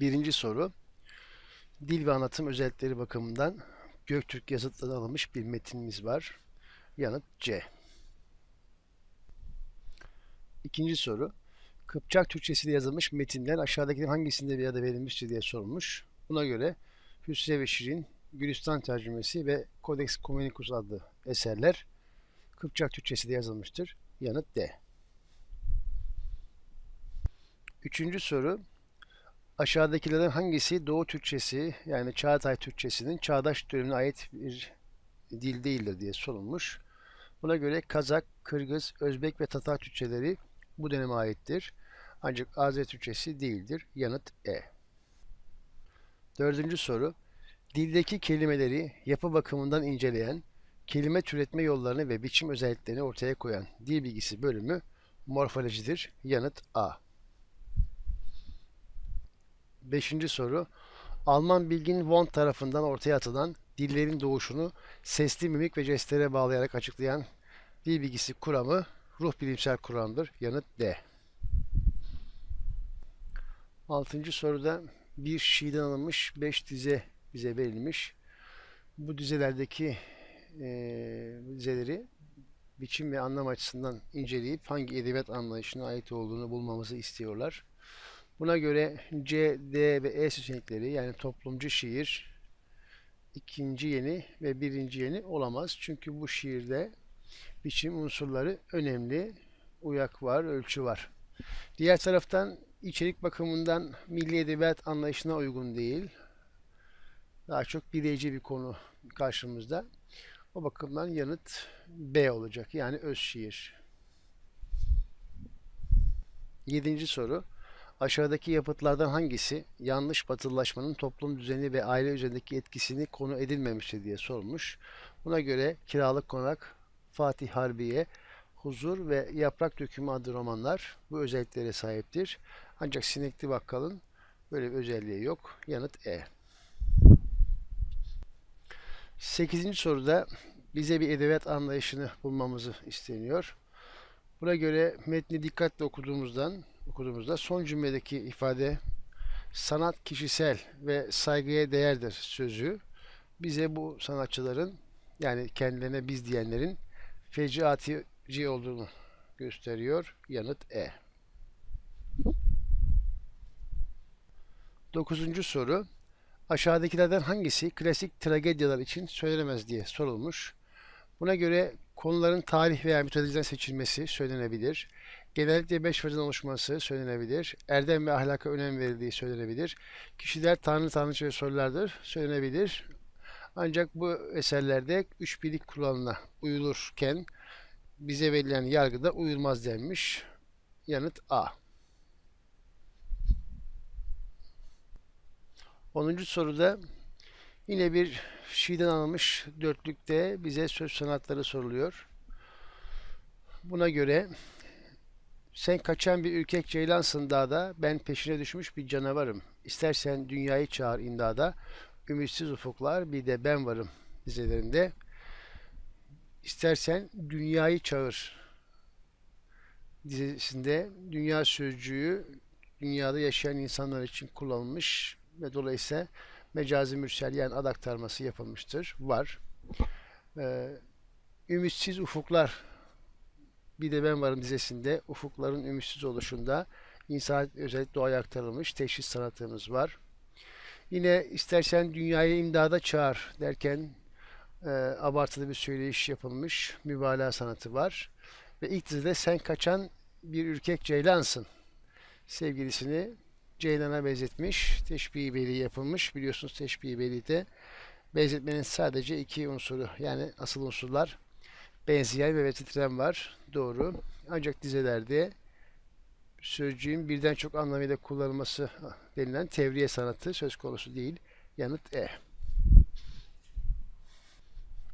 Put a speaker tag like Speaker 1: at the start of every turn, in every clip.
Speaker 1: Birinci soru. Dil ve anlatım özellikleri bakımından Göktürk yazıtları alınmış bir metinimiz var. Yanıt C. İkinci soru. Kıpçak Türkçesiyle yazılmış metinler aşağıdakilerin hangisinde bir adı verilmiştir diye sorulmuş. Buna göre Hüsrev ve Şirin, Gülistan tercümesi ve Codex Communicus adlı eserler Kıpçak Türkçesiyle yazılmıştır. Yanıt D. Üçüncü soru. Aşağıdakilerden hangisi Doğu Türkçesi yani Çağatay Türkçesinin çağdaş dönemine ait bir dil değildir diye sorulmuş. Buna göre Kazak, Kırgız, Özbek ve Tatar Türkçeleri bu döneme aittir. Ancak Azeri Türkçesi değildir. Yanıt E. Dördüncü soru. Dildeki kelimeleri yapı bakımından inceleyen, kelime türetme yollarını ve biçim özelliklerini ortaya koyan dil bilgisi bölümü morfolojidir. Yanıt A. Beşinci soru. Alman bilgin Wundt tarafından ortaya atılan dillerin doğuşunu sesli mimik ve jestlere bağlayarak açıklayan dil bilgisi kuramı ruh bilimsel kuramdır. Yanıt D. Altıncı soruda bir Şii'den alınmış 5 dize bize verilmiş. Bu dizelerdeki eee dizeleri biçim ve anlam açısından inceleyip hangi edebiyat anlayışına ait olduğunu bulmamızı istiyorlar. Buna göre C, D ve E seçenekleri yani toplumcu şiir ikinci yeni ve birinci yeni olamaz. Çünkü bu şiirde biçim unsurları önemli. Uyak var, ölçü var. Diğer taraftan içerik bakımından milli edebiyat anlayışına uygun değil. Daha çok bireyci bir konu karşımızda. O bakımdan yanıt B olacak. Yani öz şiir. Yedinci soru. Aşağıdaki yapıtlardan hangisi yanlış batılılaşmanın toplum düzeni ve aile üzerindeki etkisini konu edilmemiştir diye sormuş. Buna göre Kiralık Konak, Fatih Harbiye, Huzur ve Yaprak Dökümü adlı romanlar bu özelliklere sahiptir. Ancak Sinekli Bakkal'ın böyle bir özelliği yok. Yanıt E. Sekizinci soruda bize bir edebiyat anlayışını bulmamızı isteniyor. Buna göre metni dikkatle okuduğumuzdan okuduğumuzda son cümledeki ifade sanat kişisel ve saygıya değerdir sözü bize bu sanatçıların yani kendilerine biz diyenlerin feciatici olduğunu gösteriyor. Yanıt E. Dokuzuncu soru. Aşağıdakilerden hangisi klasik tragedyalar için söylenemez diye sorulmuş. Buna göre konuların tarih veya mitolojiden seçilmesi söylenebilir. Genellikle beş fazdan oluşması söylenebilir. Erdem ve ahlaka önem verildiği söylenebilir. Kişiler tanrı tanrıça ve sorulardır söylenebilir. Ancak bu eserlerde üç birlik kuralına uyulurken bize verilen yargıda uyulmaz denmiş. Yanıt A. 10. soruda yine bir Şii'den alınmış dörtlükte bize söz sanatları soruluyor. Buna göre sen kaçan bir ürkek ceylansın dağda, ben peşine düşmüş bir canavarım. İstersen dünyayı çağır imdada, ümitsiz ufuklar bir de ben varım dizelerinde. İstersen dünyayı çağır dizesinde dünya sözcüğü dünyada yaşayan insanlar için kullanılmış ve dolayısıyla mecazi mürsel yani ad aktarması yapılmıştır. Var. Ee, ümitsiz ufuklar bir de ben varım dizesinde ufukların ümitsiz oluşunda insan özellikle doğaya aktarılmış teşhis sanatımız var. Yine istersen dünyayı imdada çağır derken e, abartılı bir söyleyiş yapılmış mübalağa sanatı var. Ve ilk dizide sen kaçan bir ürkek ceylansın sevgilisini ceylana benzetmiş. Teşbih beli yapılmış. Biliyorsunuz teşbih beli de benzetmenin sadece iki unsuru yani asıl unsurlar benzeyen ve titren var. Doğru. Ancak dizelerde sözcüğün birden çok anlamıyla kullanılması denilen tevriye sanatı söz konusu değil. Yanıt E.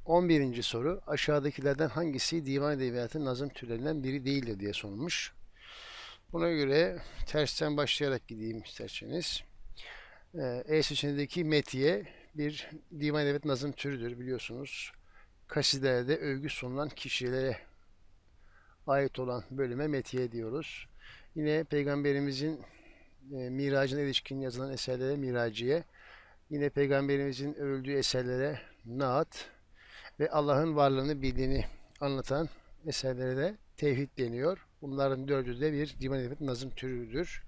Speaker 1: 11. soru. Aşağıdakilerden hangisi divan edebiyatı nazım türlerinden biri değildir diye sorulmuş. Buna göre tersten başlayarak gideyim isterseniz. Ee, E seçeneğindeki metiye bir divan edebiyat nazım türüdür biliyorsunuz. Kasidede övgü sunulan kişilere ait olan bölüme metiye diyoruz. Yine Peygamberimizin e, miracına ilişkin yazılan eserlere miraciye, yine Peygamberimizin övüldüğü eserlere naat ve Allah'ın varlığını bildiğini anlatan eserlere de tevhid deniyor. Bunların dördü de bir divan edebiyat nazım türüdür.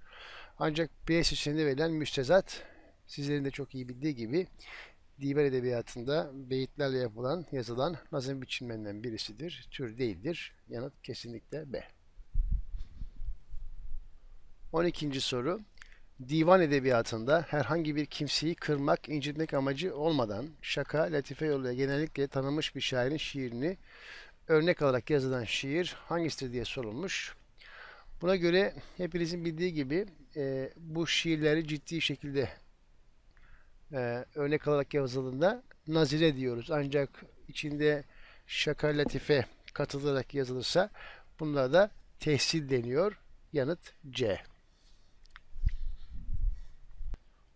Speaker 1: Ancak B seçeneğinde verilen müstezat sizlerin de çok iyi bildiği gibi divan edebiyatında beyitlerle yapılan, yazılan nazım biçimlerinden birisidir. Tür değildir. Yanıt kesinlikle B. 12. soru. Divan edebiyatında herhangi bir kimseyi kırmak, incitmek amacı olmadan şaka, latife yoluyla genellikle tanınmış bir şairin şiirini örnek alarak yazılan şiir hangisidir diye sorulmuş. Buna göre hepinizin bildiği gibi e, bu şiirleri ciddi şekilde e, örnek alarak yazıldığında nazire diyoruz. Ancak içinde şaka, latife katılarak yazılırsa bunlara da tehsil deniyor. Yanıt C.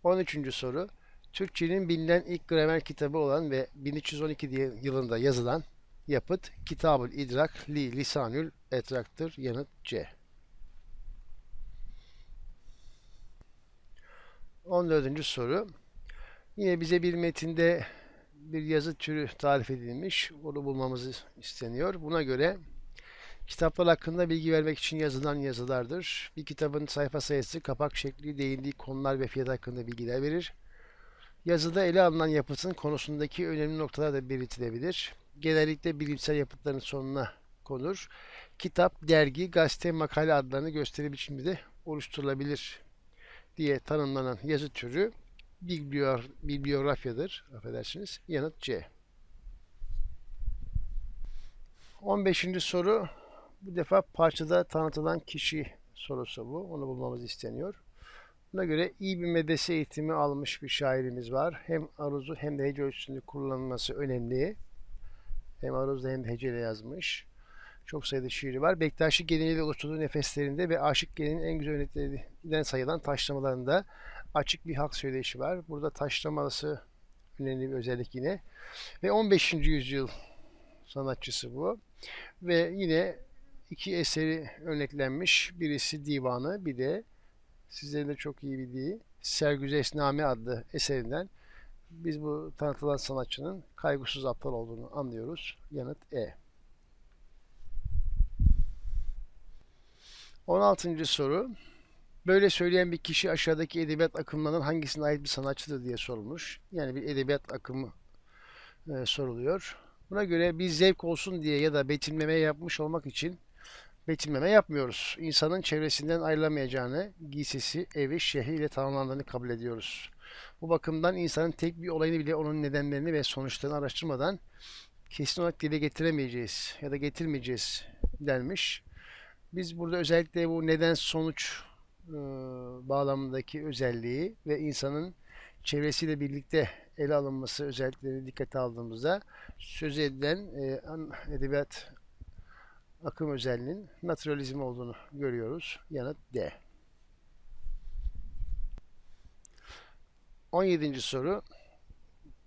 Speaker 1: 13. soru. Türkçenin bilinen ilk gramer kitabı olan ve 1312 diye yılında yazılan yapıt Kitabül İdrak li Lisanül Etrak'tır. Yanıt C. 14. soru. Yine bize bir metinde bir yazı türü tarif edilmiş. Onu bulmamız isteniyor. Buna göre kitaplar hakkında bilgi vermek için yazılan yazılardır. Bir kitabın sayfa sayısı, kapak şekli, değindiği konular ve fiyat hakkında bilgiler verir. Yazıda ele alınan yapıtın konusundaki önemli noktalar da belirtilebilir. Genellikle bilimsel yapıtların sonuna konur. Kitap, dergi, gazete, makale adlarını gösteri biçiminde oluşturulabilir diye tanımlanan yazı türü bibliyo, bibliografyadır. Affedersiniz. Yanıt C. 15. soru bu defa parçada tanıtılan kişi sorusu bu. Onu bulmamız isteniyor. Buna göre iyi bir medrese eğitimi almış bir şairimiz var. Hem aruzu hem de hece ölçüsünde kullanılması önemli. Hem aruzda hem de heceyle yazmış. Çok sayıda şiiri var. Bektaşi geleneğiyle oluşturduğu nefeslerinde ve aşık geleneğin en güzel örneklerinden sayılan taşlamalarında açık bir halk söyleyişi var. Burada taşlaması önemli bir özellik yine. Ve 15. yüzyıl sanatçısı bu. Ve yine iki eseri örneklenmiş. Birisi divanı, bir de sizlerin de çok iyi bildiği Sergüzeşname adlı eserinden biz bu tanıtılan sanatçının kaygısız aptal olduğunu anlıyoruz. Yanıt E. 16. soru. Böyle söyleyen bir kişi aşağıdaki edebiyat akımlarından hangisine ait bir sanatçıdır diye sorulmuş. Yani bir edebiyat akımı e, soruluyor. Buna göre bir zevk olsun diye ya da betimleme yapmış olmak için betimleme yapmıyoruz. İnsanın çevresinden ayrılamayacağını, giysisi, evi, şehriyle tamamlandığını kabul ediyoruz. Bu bakımdan insanın tek bir olayını bile onun nedenlerini ve sonuçlarını araştırmadan kesin olarak dile getiremeyeceğiz ya da getirmeyeceğiz denmiş. Biz burada özellikle bu neden sonuç e, bağlamındaki özelliği ve insanın çevresiyle birlikte ele alınması özellikleri dikkate aldığımızda söz edilen e, edebiyat akım özelliğinin naturalizm olduğunu görüyoruz. Yanıt D. 17. soru.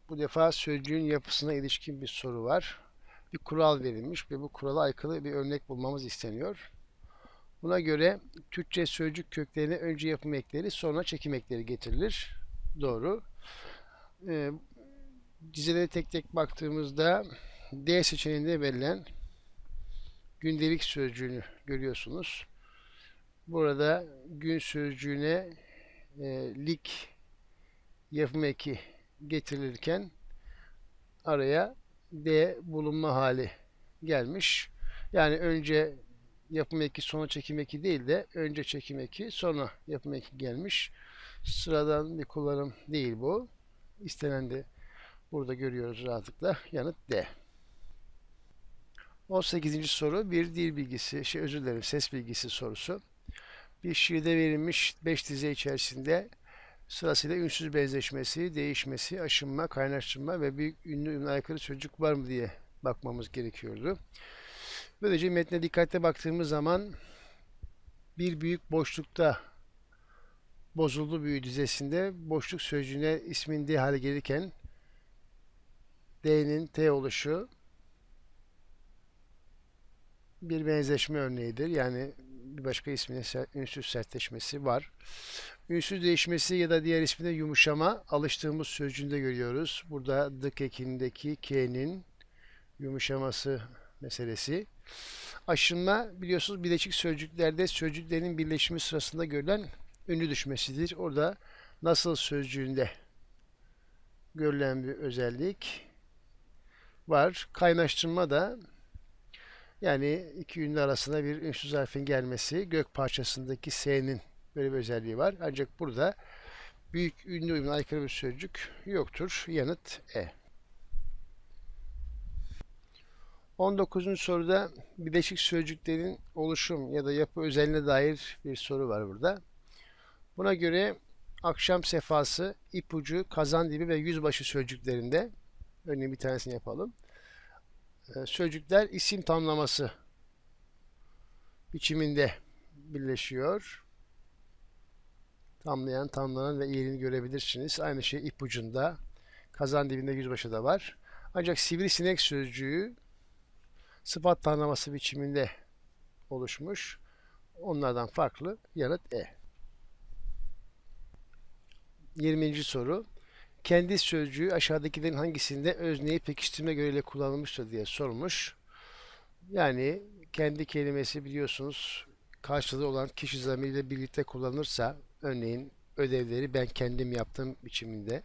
Speaker 1: Bu defa sözcüğün yapısına ilişkin bir soru var. Bir kural verilmiş ve bu kurala aykırı bir örnek bulmamız isteniyor. Buna göre Türkçe sözcük köklerine önce yapım ekleri sonra çekim ekleri getirilir. Doğru. Ee, dizelere tek tek baktığımızda D seçeneğinde verilen gündelik sözcüğünü görüyorsunuz. Burada gün sözcüğüne e, lik yapım eki getirilirken araya D bulunma hali gelmiş. Yani önce yapım eki sonra çekim eki değil de önce çekim eki sonra yapım eki gelmiş. Sıradan bir kullanım değil bu. İstenen de burada görüyoruz rahatlıkla. Yanıt D. 18. soru bir dil bilgisi, şey özür dilerim ses bilgisi sorusu. Bir şiirde verilmiş 5 dize içerisinde sırasıyla ünsüz benzeşmesi, değişmesi, aşınma, kaynaştırma ve bir ünlü ünlü aykırı sözcük var mı diye bakmamız gerekiyordu. Böylece metne dikkatle baktığımız zaman bir büyük boşlukta bozuldu büyü dizesinde boşluk sözcüğüne ismin D hale gelirken D'nin T oluşu bir benzeşme örneğidir. Yani bir başka ismine ünsüz sertleşmesi var. Ünsüz değişmesi ya da diğer isminde yumuşama alıştığımız sözcüğünde görüyoruz. Burada dık ekindeki K'nin yumuşaması meselesi. Aşınma biliyorsunuz birleşik sözcüklerde sözcüklerin birleşimi sırasında görülen ünlü düşmesidir. Orada nasıl sözcüğünde görülen bir özellik var. Kaynaştırma da yani iki ünlü arasında bir ünsüz harfin gelmesi gök parçasındaki S'nin böyle bir özelliği var. Ancak burada büyük ünlü uyumuna aykırı bir sözcük yoktur. Yanıt E. 19. soruda birleşik sözcüklerin oluşum ya da yapı özelliğine dair bir soru var burada. Buna göre akşam sefası, ipucu, kazan dibi ve yüzbaşı sözcüklerinde örneğin bir tanesini yapalım. Ee, Sözcükler isim tamlaması biçiminde birleşiyor. Tamlayan, tamlanan ve yerini görebilirsiniz. Aynı şey ipucunda, kazan dibinde, yüzbaşı da var. Ancak sivrisinek sözcüğü sıfat tamlaması biçiminde oluşmuş. Onlardan farklı. Yanıt E. 20. soru. Kendi sözcüğü aşağıdakilerin hangisinde özneyi pekiştirme göreyle kullanılmıştır diye sormuş. Yani kendi kelimesi biliyorsunuz karşılığı olan kişi zamiriyle birlikte kullanılırsa örneğin ödevleri ben kendim yaptım biçiminde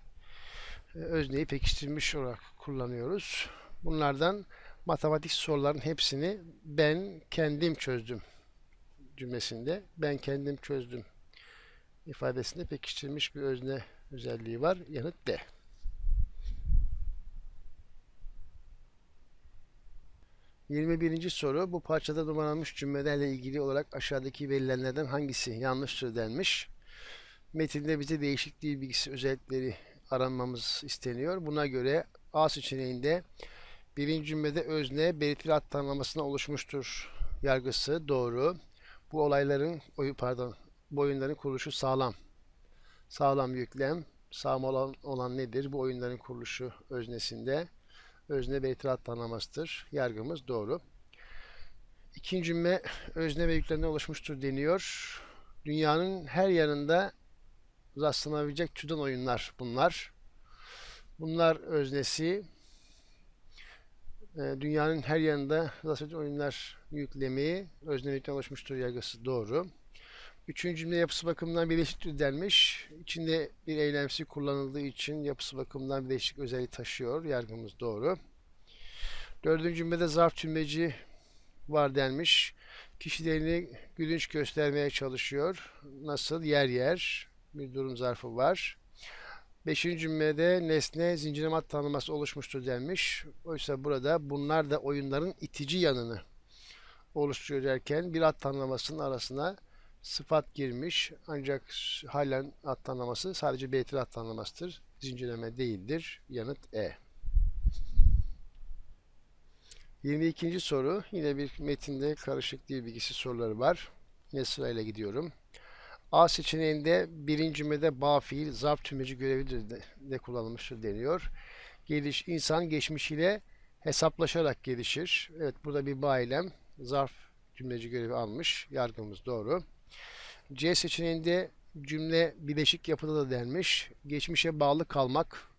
Speaker 1: e, özneyi pekiştirmiş olarak kullanıyoruz. Bunlardan matematik soruların hepsini ben kendim çözdüm cümlesinde ben kendim çözdüm ifadesinde pekiştirilmiş bir özne özelliği var. Yanıt D. Yirmi birinci soru bu parçada numaralanmış cümlelerle ilgili olarak aşağıdaki verilenlerden hangisi yanlıştır denmiş. Metinde bize değişik dil bilgisi özellikleri aranmamız isteniyor. Buna göre A seçeneğinde birinci cümlede özne belirtili ad tanımlamasına oluşmuştur yargısı doğru. Bu olayların pardon bu oyunların kuruluşu sağlam. Sağlam yüklem, sağlam olan, olan nedir? Bu oyunların kuruluşu öznesinde özne ve itirat tanımlamasıdır. Yargımız doğru. İkinci cümle özne ve yüklemden oluşmuştur deniyor. Dünyanın her yanında rastlanabilecek türden oyunlar bunlar. Bunlar öznesi dünyanın her yanında rastlanabilecek oyunlar yüklemi özne ve yüklemden oluşmuştur yargısı doğru. Üçüncü cümle yapısı bakımından birleşiktir denmiş. İçinde bir eylemsi kullanıldığı için yapısı bakımından birleşik özelliği taşıyor. Yargımız doğru. Dördüncü cümlede zarf tümleci var denmiş. Kişilerini gülünç göstermeye çalışıyor. Nasıl? Yer yer bir durum zarfı var. Beşinci cümlede nesne zincirleme tanımlaması oluşmuştur denmiş. Oysa burada bunlar da oyunların itici yanını oluşturuyor derken bir ad tanımlamasının arasına sıfat girmiş ancak halen ad tanımlaması sadece beytil ad tanımlamasıdır. Zincirleme değildir. Yanıt E. 22. soru yine bir metinde karışık dil bilgisi soruları var. Yine sırayla gidiyorum. A seçeneğinde birinci cümlede ba fiil zarf tümleci görevidir de, de kullanılmıştır deniyor. Geliş insan geçmişiyle hesaplaşarak gelişir. Evet burada bir ba eylem zarf cümleci görevi almış. Yargımız doğru. C seçeneğinde cümle bileşik yapıda da denmiş. Geçmişe bağlı kalmak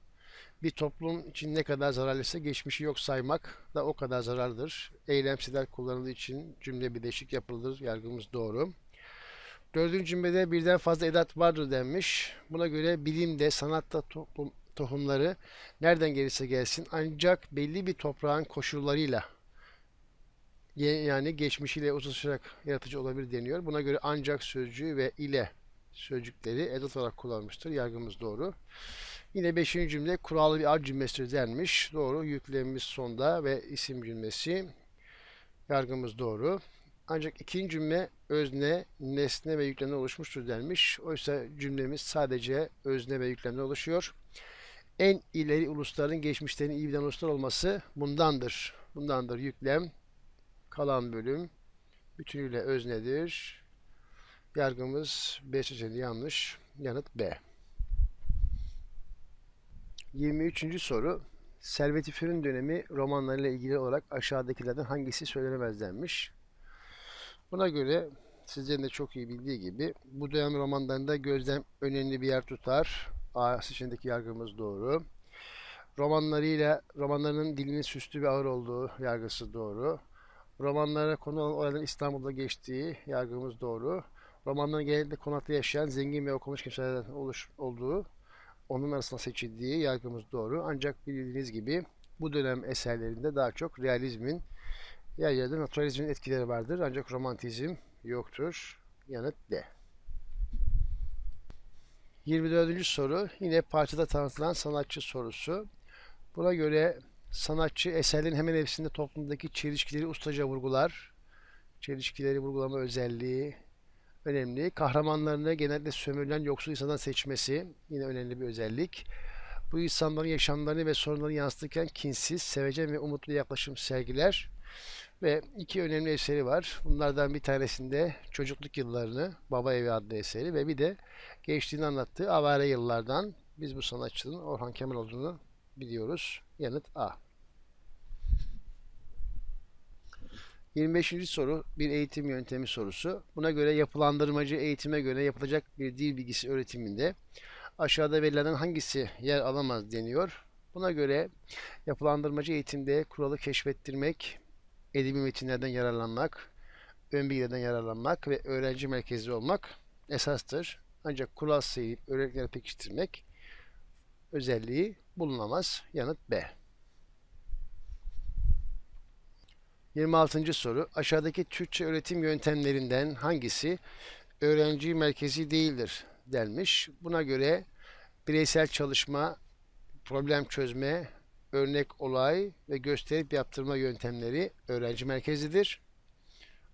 Speaker 1: bir toplum için ne kadar zararlıysa geçmişi yok saymak da o kadar zarardır. Eylemsizler kullanıldığı için cümle bileşik yapılıdır. Yargımız doğru. Dördüncü cümlede birden fazla edat vardır denmiş. Buna göre bilimde, sanatta toplum, tohumları nereden gelirse gelsin ancak belli bir toprağın koşullarıyla yani geçmişiyle uzlaşarak yaratıcı olabilir deniyor. Buna göre ancak sözcüğü ve ile sözcükleri edat olarak kullanmıştır. Yargımız doğru. Yine beşinci cümle kurallı bir ad cümlesidir denmiş. Doğru. Yüklemimiz sonda ve isim cümlesi. Yargımız doğru. Ancak ikinci cümle özne, nesne ve yüklemden oluşmuştur denmiş. Oysa cümlemiz sadece özne ve yüklemden oluşuyor. En ileri ulusların geçmişlerini iyi bilen uluslar olması bundandır. Bundandır yüklem, kalan bölüm bütünüyle öznedir. Yargımız B seçeneği yanlış. Yanıt B. 23. soru. Servet-i Fünun dönemi romanlarıyla ilgili olarak aşağıdakilerden hangisi söylenemez denmiş. Buna göre sizlerin de çok iyi bildiği gibi bu dönem romanlarında gözlem önemli bir yer tutar. A seçeneğindeki yargımız doğru. Romanlarıyla romanlarının dilinin süslü ve ağır olduğu yargısı doğru. Romanlara konu olan olayların İstanbul'da geçtiği yargımız doğru. Romanların genellikle konakta yaşayan zengin ve okumuş kimselerden oluş, olduğu onun arasında seçildiği yargımız doğru. Ancak bildiğiniz gibi bu dönem eserlerinde daha çok realizmin yer yerde naturalizmin etkileri vardır. Ancak romantizm yoktur. Yanıt D. 24. soru yine parçada tanıtılan sanatçı sorusu. Buna göre sanatçı eserlerin hemen hepsinde toplumdaki çelişkileri ustaca vurgular. Çelişkileri vurgulama özelliği önemli. Kahramanlarını genellikle sömürülen yoksul insandan seçmesi yine önemli bir özellik. Bu insanların yaşamlarını ve sorunlarını yansıtırken kinsiz, sevecen ve umutlu yaklaşım sergiler. Ve iki önemli eseri var. Bunlardan bir tanesinde çocukluk yıllarını, Baba Evi adlı eseri ve bir de gençliğini anlattığı Avare Yıllardan biz bu sanatçının Orhan Kemal olduğunu biliyoruz. Yanıt A. 25. soru bir eğitim yöntemi sorusu. Buna göre yapılandırmacı eğitime göre yapılacak bir dil bilgisi öğretiminde aşağıda verilen hangisi yer alamaz deniyor. Buna göre yapılandırmacı eğitimde kuralı keşfettirmek, edebi metinlerden yararlanmak, ön bilgilerden yararlanmak ve öğrenci merkezli olmak esastır. Ancak kural sayıp öğrencileri pekiştirmek özelliği bulunamaz. Yanıt B. 26. soru. Aşağıdaki Türkçe öğretim yöntemlerinden hangisi öğrenci merkezi değildir denmiş. Buna göre bireysel çalışma, problem çözme, örnek olay ve gösterip yaptırma yöntemleri öğrenci merkezidir.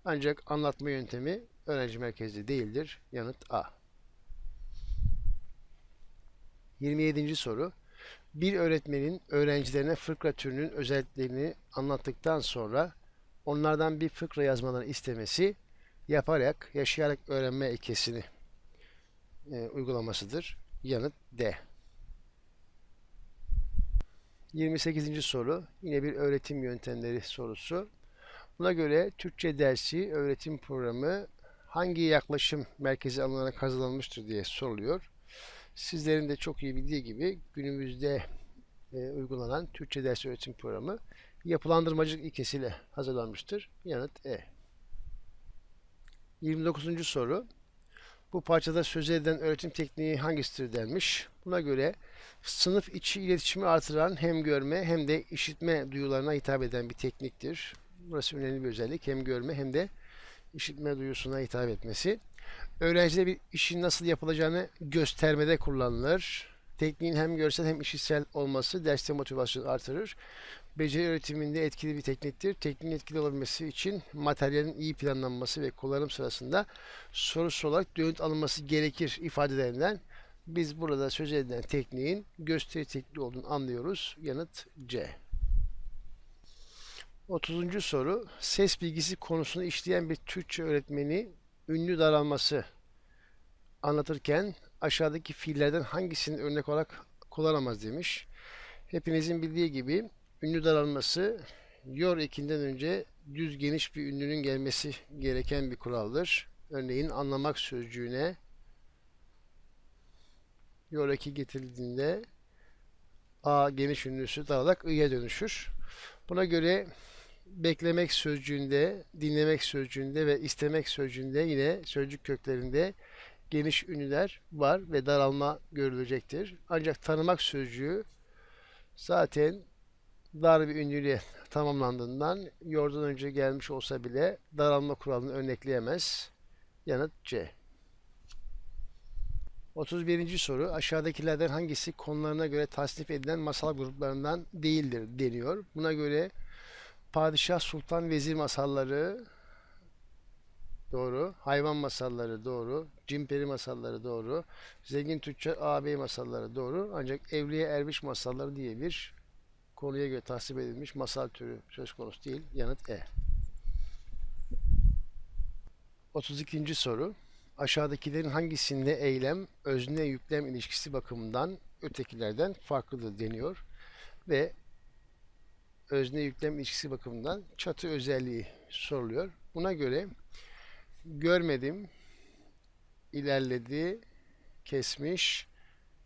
Speaker 1: Ancak anlatma yöntemi öğrenci merkezli değildir. Yanıt A. 27. soru. Bir öğretmenin öğrencilerine fıkra türünün özelliklerini anlattıktan sonra onlardan bir fıkra yazmalarını istemesi yaparak, yaşayarak öğrenme ilkesini e, uygulamasıdır. Yanıt D. 28. soru yine bir öğretim yöntemleri sorusu. Buna göre Türkçe dersi öğretim programı hangi yaklaşım merkezi alınarak hazırlanmıştır diye soruluyor. Sizlerin de çok iyi bildiği gibi günümüzde e, uygulanan Türkçe ders öğretim programı yapılandırmacılık ilkesiyle hazırlanmıştır. Yanıt E. 29. soru. Bu parçada söz edilen öğretim tekniği hangisidir denmiş. Buna göre sınıf içi iletişimi artıran hem görme hem de işitme duyularına hitap eden bir tekniktir. Burası önemli bir özellik. Hem görme hem de işitme duyusuna hitap etmesi. Öğrencide bir işin nasıl yapılacağını göstermede kullanılır. Tekniğin hem görsel hem işitsel olması derste motivasyonu artırır. Beceri öğretiminde etkili bir tekniktir. Tekniğin etkili olabilmesi için materyalin iyi planlanması ve kullanım sırasında sorusu olarak dönüt alınması gerekir ifadelerinden biz burada söz edilen tekniğin gösteri tekniği olduğunu anlıyoruz. Yanıt C. 30. soru. Ses bilgisi konusunu işleyen bir Türkçe öğretmeni ünlü daralması anlatırken aşağıdaki fiillerden hangisini örnek olarak kullanamaz demiş. Hepinizin bildiği gibi ünlü daralması yor ekinden önce düz geniş bir ünlünün gelmesi gereken bir kuraldır. Örneğin anlamak sözcüğüne yor eki getirildiğinde a geniş ünlüsü dararak i'ye dönüşür. Buna göre beklemek sözcüğünde, dinlemek sözcüğünde ve istemek sözcüğünde yine sözcük köklerinde geniş ünlüler var ve daralma görülecektir. Ancak tanımak sözcüğü zaten dar bir ünlüyle tamamlandığından yordan önce gelmiş olsa bile daralma kuralını örnekleyemez. Yanıt C. 31. soru aşağıdakilerden hangisi konularına göre tasnif edilen masal gruplarından değildir deniyor. Buna göre Padişah Sultan Vezir masalları doğru, hayvan masalları doğru, cimperi masalları doğru, zengin tüccar ağabey masalları doğru. Ancak Evliye Erbiş masalları diye bir konuya göre tasnif edilmiş masal türü söz konusu değil. Yanıt E. 32. soru. Aşağıdakilerin hangisinde eylem, özne yüklem ilişkisi bakımından ötekilerden farklıdır deniyor ve özne yüklem ilişkisi bakımından çatı özelliği soruluyor. Buna göre görmedim, ilerledi, kesmiş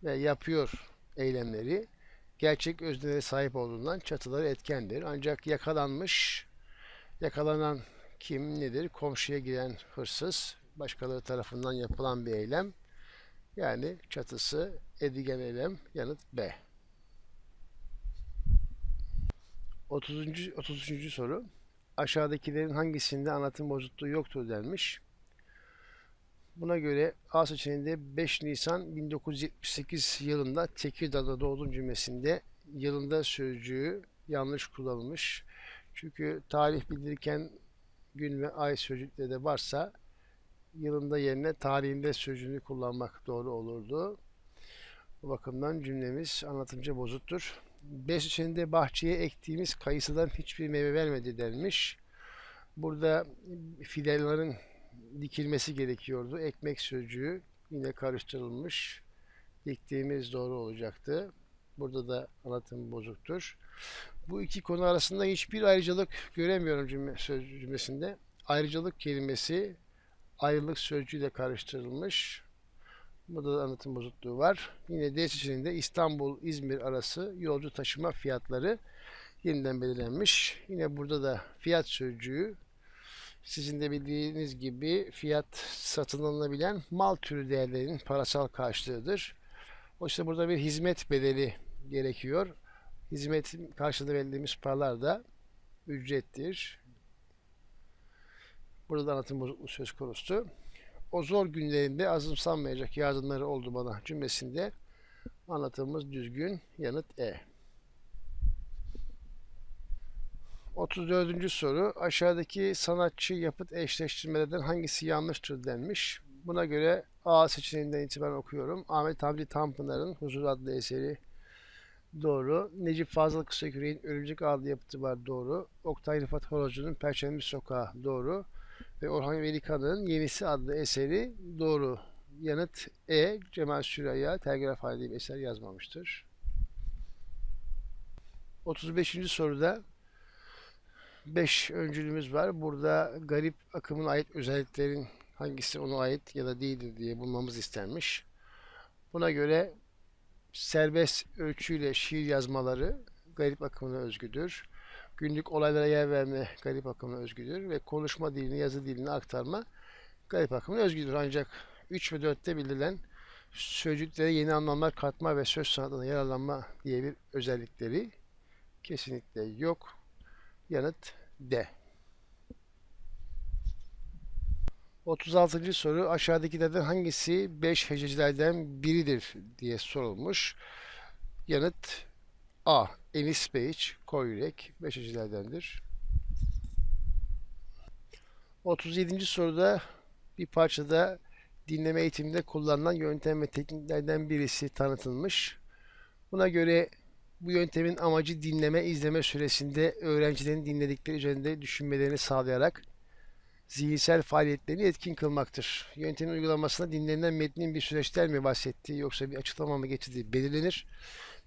Speaker 1: ve yapıyor eylemleri gerçek özneye sahip olduğundan çatıları etkendir. Ancak yakalanmış, yakalanan kim nedir? Komşuya giren hırsız, başkaları tarafından yapılan bir eylem. Yani çatısı edigen eylem, yanıt B. 30. 33. soru. Aşağıdakilerin hangisinde anlatım bozukluğu yoktur denmiş. Buna göre A seçeneğinde 5 Nisan 1978 yılında Tekirdağ'da doğdum cümlesinde yılında sözcüğü yanlış kullanılmış. Çünkü tarih bildirirken gün ve ay sözcükleri de varsa yılında yerine tarihinde sözcüğünü kullanmak doğru olurdu. Bu bakımdan cümlemiz anlatımca bozuktur. 5 içinde bahçeye ektiğimiz kayısıdan hiçbir meyve vermedi denmiş. Burada fidanların dikilmesi gerekiyordu. Ekmek sözcüğü yine karıştırılmış. Diktiğimiz doğru olacaktı. Burada da anlatım bozuktur. Bu iki konu arasında hiçbir ayrıcalık göremiyorum cümle, söz cümlesinde. Ayrıcalık kelimesi ayrılık sözcüğüyle karıştırılmış. Burada da anlatım bozukluğu var. Yine D seçeneğinde İstanbul-İzmir arası yolcu taşıma fiyatları yeniden belirlenmiş. Yine burada da fiyat sözcüğü sizin de bildiğiniz gibi fiyat satın alınabilen mal türü değerlerinin parasal karşılığıdır. Oysa burada bir hizmet bedeli gerekiyor. Hizmetin karşılığında verdiğimiz paralar da ücrettir. Burada anlatım bozukluğu söz konusu. O zor günlerinde azımsanmayacak yardımları oldu bana cümlesinde anlatımımız düzgün. Yanıt E. 34. soru. Aşağıdaki sanatçı yapıt eşleştirmelerden hangisi yanlıştır denmiş. Buna göre A seçeneğinden itibaren okuyorum. Ahmet Hamdi Tanpınar'ın Huzur adlı eseri doğru. Necip Fazıl Kısaküre'nin Örümcek adlı yapıtı var doğru. Oktay Rıfat Horozcu'nun Perşembe Sokağı doğru. Ve Orhan Velikan'ın Yenisi adlı eseri doğru. Yanıt E. Cemal Süreyya telgraf halinde bir eser yazmamıştır. 35. soruda 5 öncülümüz var. Burada garip akımın ait özelliklerin hangisi ona ait ya da değildir diye bulmamız istenmiş. Buna göre serbest ölçüyle şiir yazmaları garip akımına özgüdür. Günlük olaylara yer verme garip akımına özgüdür ve konuşma dilini, yazı dilini aktarma garip akımına özgüdür. Ancak 3 ve 4'te bildirilen sözcüklere yeni anlamlar katma ve söz sanatına yararlanma diye bir özellikleri kesinlikle yok. Yanıt D. 36. soru aşağıdakilerden hangisi 5 hececilerden biridir diye sorulmuş. Yanıt A. Enis Beyiç, Koyürek 5 hececilerdendir. 37. soruda bir parçada dinleme eğitiminde kullanılan yöntem ve tekniklerden birisi tanıtılmış. Buna göre bu yöntemin amacı dinleme, izleme süresinde öğrencilerin dinledikleri üzerinde düşünmelerini sağlayarak zihinsel faaliyetlerini etkin kılmaktır. Yöntemin uygulamasında dinlenen metnin bir süreçten mi bahsettiği yoksa bir açıklama mı getirdiği belirlenir.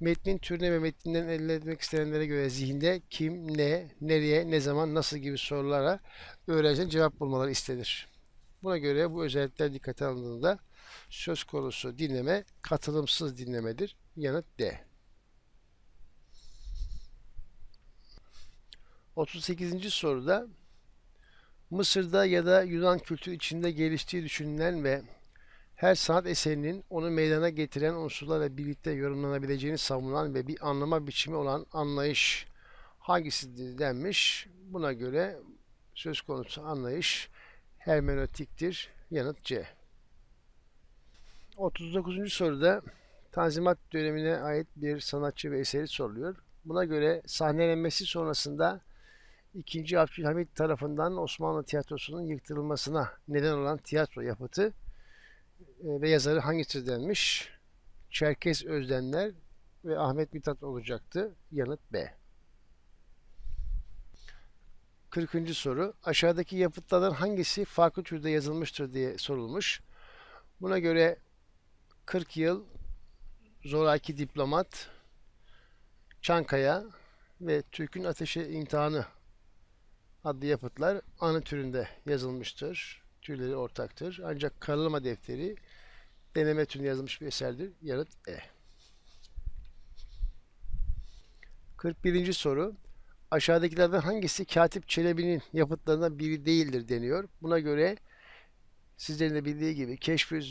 Speaker 1: Metnin türüne ve metninden elde etmek istenenlere göre zihinde kim, ne, nereye, ne zaman, nasıl gibi sorulara öğrencinin cevap bulmaları istenir. Buna göre bu özellikler dikkate alındığında söz konusu dinleme katılımsız dinlemedir. Yanıt D. 38. soruda Mısır'da ya da Yunan kültürü içinde geliştiği düşünülen ve her sanat eserinin onu meydana getiren unsurlarla birlikte yorumlanabileceğini savunan ve bir anlama biçimi olan anlayış hangisidir denmiş. Buna göre söz konusu anlayış hermenötiktir. Yanıt C. 39. soruda Tanzimat dönemine ait bir sanatçı ve eseri soruluyor. Buna göre sahnelenmesi sonrasında 2. Abdülhamit tarafından Osmanlı tiyatrosunun yıktırılmasına neden olan tiyatro yapıtı ve yazarı hangisi denmiş? Çerkes Özdenler ve Ahmet Mithat olacaktı. Yanıt B. 40. soru. Aşağıdaki yapıtlardan hangisi farklı türde yazılmıştır diye sorulmuş. Buna göre 40 yıl Zoraki Diplomat, Çankaya ve Türk'ün Ateşe imtihanı adlı yapıtlar anı türünde yazılmıştır. türleri ortaktır. Ancak karalama defteri deneme türüne yazılmış bir eserdir. Yanıt E. 41. soru. Aşağıdakilerden hangisi Katip Çelebi'nin yapıtlarından biri değildir deniyor. Buna göre sizlerin de bildiği gibi Keşf-i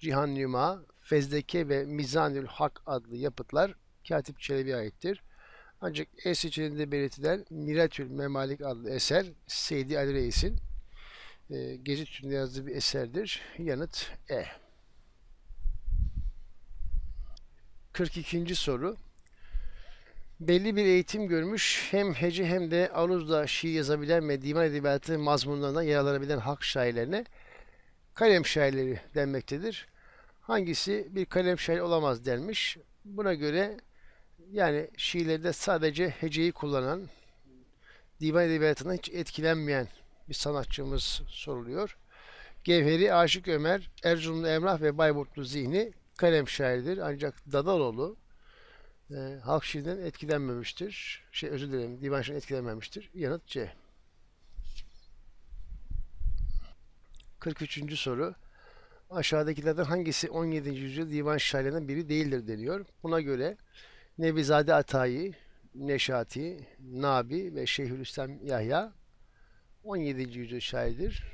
Speaker 1: Cihan Nüma, Fezleke ve Mizanül Hak adlı yapıtlar Katip Çelebi'ye aittir. Ancak E seçeneğinde belirtilen Miratül Memalik adlı eser Seydi Ali Reis'in e, gezi türünde yazdığı bir eserdir. Yanıt E. 42. soru. Belli bir eğitim görmüş, hem hece hem de aruzla şiir yazabilen ve divan edebiyatı mazmunlarından yararlanabilen halk şairlerine kalem şairleri denmektedir. Hangisi bir kalem şair olamaz denmiş. Buna göre yani şiirlerde sadece heceyi kullanan, divan edebiyatından hiç etkilenmeyen bir sanatçımız soruluyor. Gevheri Aşık Ömer, Erzurumlu Emrah ve Bayburtlu Zihni kalem şairidir. Ancak Dadaloğlu e, halk şiirinden etkilenmemiştir. Şey özür dilerim, divan şiirinden etkilenmemiştir. Yanıt C. 43. soru. Aşağıdakilerden hangisi 17. yüzyıl divan şairlerinden biri değildir deniyor. Buna göre Nebizade Atayi, Neşati, Nabi ve Şeyhülislam Yahya 17. yüzyıl şairdir.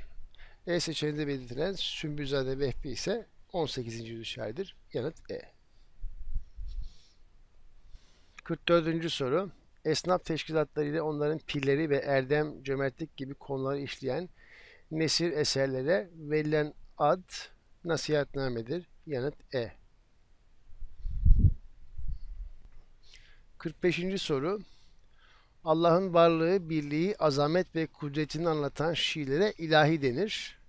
Speaker 1: E seçeneğinde belirtilen Sümbülzade Vehbi ise 18. yüzyıl şairdir. Yanıt E. 44. soru. Esnaf teşkilatları ile onların pilleri ve erdem, cömertlik gibi konuları işleyen nesir eserlere verilen ad nasihatnamedir. Yanıt E. 45. soru. Allah'ın varlığı, birliği, azamet ve kudretini anlatan şiirlere ilahi denir.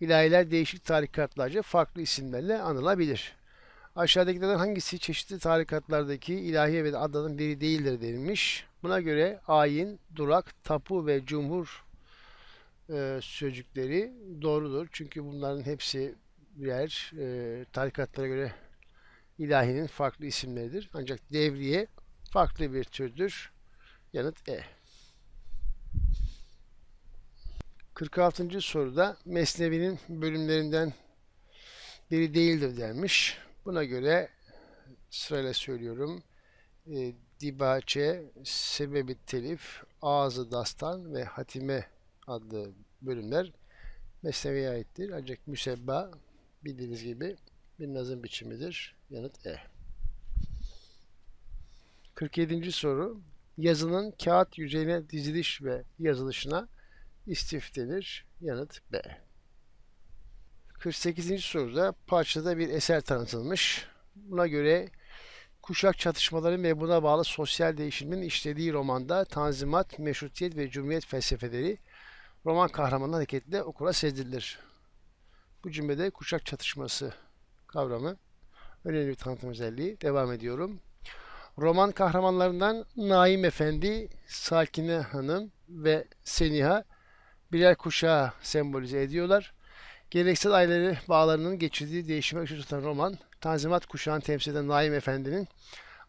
Speaker 1: İlahiler değişik tarikatlarca farklı isimlerle anılabilir. Aşağıdakilerden hangisi çeşitli tarikatlardaki ilahiye ve adların biri değildir denilmiş. Buna göre ayin, durak, tapu ve cumhur e, sözcükleri doğrudur. Çünkü bunların hepsi birer e, tarikatlara göre ilahinin farklı isimleridir. Ancak devriye farklı bir türdür. Yanıt E. 46. soruda Mesnevi'nin bölümlerinden biri değildir denmiş. Buna göre sırayla söylüyorum. E, Dibaçe, Sebebi Telif, Ağzı Dastan ve Hatime adlı bölümler Mesnevi'ye aittir. Ancak müsebba bildiğiniz gibi bir nazım biçimidir. Yanıt E. 47. soru. Yazının kağıt yüzeyine diziliş ve yazılışına istif denir. Yanıt B. 48. soruda parçada bir eser tanıtılmış. Buna göre kuşak çatışmaları ve buna bağlı sosyal değişimin işlediği romanda Tanzimat, Meşrutiyet ve Cumhuriyet felsefeleri roman kahramanı hareketle okura sezdirilir. Bu cümlede kuşak çatışması kavramı önemli bir tanıtım özelliği. Devam ediyorum. Roman kahramanlarından Naim Efendi, Sakine Hanım ve Seniha birer kuşağı sembolize ediyorlar. Geleneksel aileleri bağlarının geçirdiği değişime ışık tutan roman, Tanzimat kuşağını temsil eden Naim Efendi'nin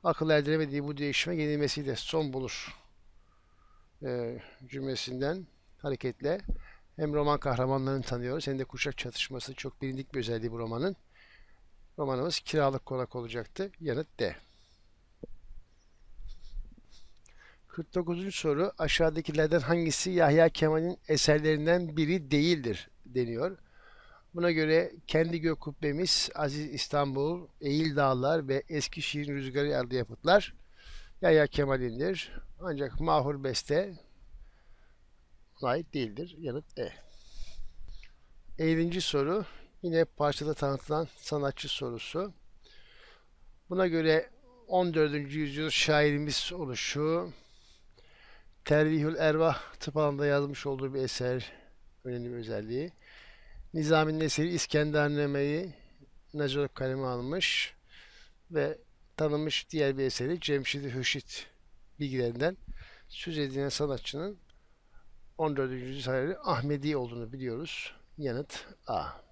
Speaker 1: akıl erdiremediği bu değişime yenilmesiyle son bulur e, cümlesinden hareketle hem roman kahramanlarını tanıyoruz hem de kuşak çatışması çok bilindik bir özelliği bu romanın. Romanımız kiralık konak olacaktı. Yanıt D. 49. soru aşağıdakilerden hangisi Yahya Kemal'in eserlerinden biri değildir deniyor. Buna göre Kendi Gök Kubbemiz, Aziz İstanbul, Eğil Dağlar ve Eskişehir Rüzgarı adlı yapıtlar Yahya Kemal'indir. Ancak Mahur Beste ait değildir. Yanıt E. 50. soru yine parçada tanıtılan sanatçı sorusu. Buna göre 14. yüzyıl şairimiz oluşu Tervihül Ervah tıp alanında yazmış olduğu bir eser önemli bir özelliği. Nizami'nin eseri İskendername'yi Nacar kaleme almış ve tanınmış diğer bir eseri Cemşid-i Hürşit bilgilerinden söz edilen sanatçının 14. yüzyıl şairi Ahmedi olduğunu biliyoruz. Yanıt A.